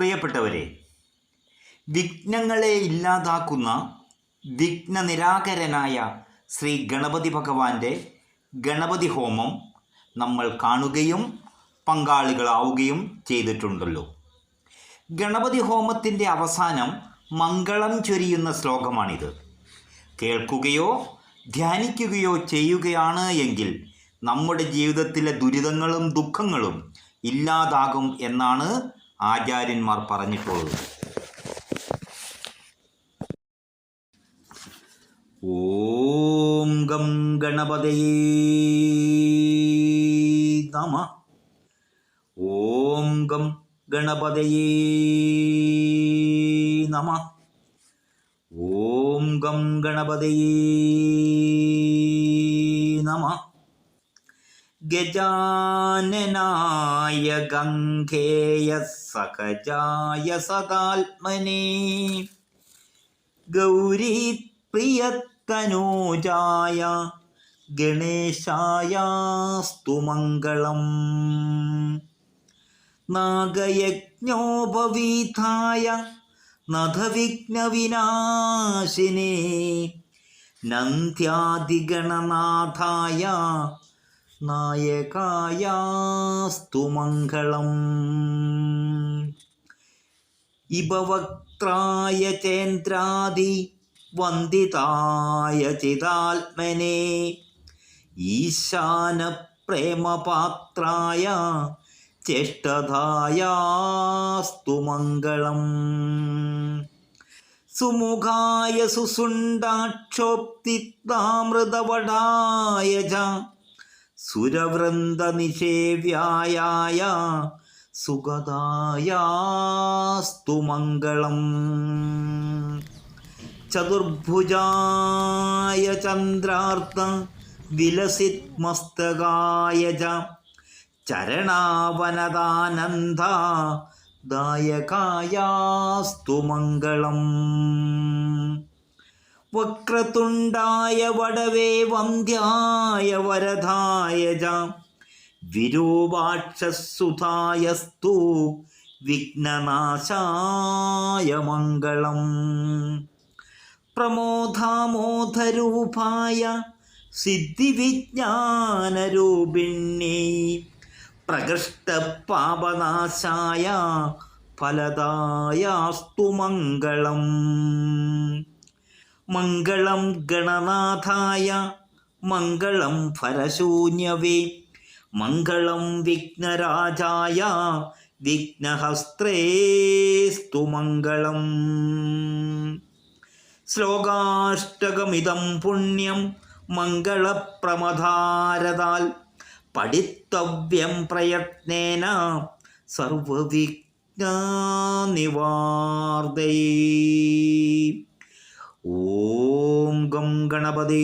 പ്രിയപ്പെട്ടവരെ വിഘ്നങ്ങളെ ഇല്ലാതാക്കുന്ന വിഘ്ന നിരാകരനായ ശ്രീ ഗണപതി ഭഗവാന്റെ ഗണപതി ഹോമം നമ്മൾ കാണുകയും പങ്കാളികളാവുകയും ചെയ്തിട്ടുണ്ടല്ലോ. ഗണപതി ഹോമത്തിന്റെ അവസാനം മംഗളം ചൊരിയുന്ന ശ്ലോകമാണിത്. കേൾക്കുകയോ ധ്യാനിക്കുകയോ ചെയ്യുകയാണ് എങ്കിൽ നമ്മുടെ ജീവിതത്തിലെ ദുരിതങ്ങളും ദുഃഖങ്ങളും ഇല്ലാതാകും എന്നാണ് ആചാര്യന്മാർ പറഞ്ഞിട്ടുള്ളത്. ഓം ഗം ഗണപതയേ നമ. ഓം ഗം ഗണപതയേ നമ. ഓം ഗം ഗണപതയേ നമ. ഗജാനനായ ഗംഗേയ സഹജായ സദാത്മനേ ഗൗരീ പ്രിയത്തനോജായ ഗണേശായാസ്തു മംഗളം. നാഗയജ്ഞോപവീതായ നധവിഘ്നവിനാശിനേ നന്ദ്യാദിഗണനാഥായ നായകായാസ്തു മംഗളം. ഇപവക്ത്രായ ചേന്ദ്രാദി വന്ദിതായ ചിതാത്മനെ. ഈശാന പ്രേമപാത്രായ ചേഷ്ടതായാസ്തു മംഗളം. സുമുഖായ സുസുണ്ടാക്ഷോപ്തിത്താമൃതവടായ ച സുരവൃന്ദനിഷേവ്യായ സുഗതായാസ്തു മംഗളം. ചതുർഭുജായ ചന്ദ്രാർത്ഥ വിലസിത്മസ്തകായ ച ചരണാവനദാനന്ദ ദായകായാസ്തു മംഗളം. വക്രതുണ്ടായ വടവേ വന്ധ്യായ വരധായ ച വിരൂപാക്ഷസുതായസ്തു വിഘ്നനാശായ മംഗളം. പ്രമോദാമോദരൂപായ സിദ്ധിവിജ്ഞാനരൂപിണ്യേ പ്രകൃഷ്ടപാപനാശായ ഫലദായാസ്തു മംഗളം. മംഗളം ഗണനാഥായ മംഗളം ഫലശൂന്യവേ. മംഗളം വിഘ്നരാജായ വിഘ്നഹസ്ത്രേസ്തു മംഗളം. ശ്ലോകാഷ്ടകമിതം പുണ്യം മംഗളപ്രമധാരതാൽ പഠിത്തവ്യം പ്രയത്നേന സർവവിഘ്നനിവാർദയേ ഓം ഗം ഗണപതേ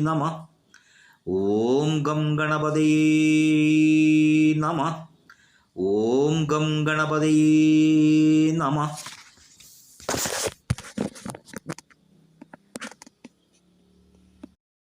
നമ. ഓം ഗം ഗണപതേ നമ. ഓം ഗം ഗണപതേ നമ.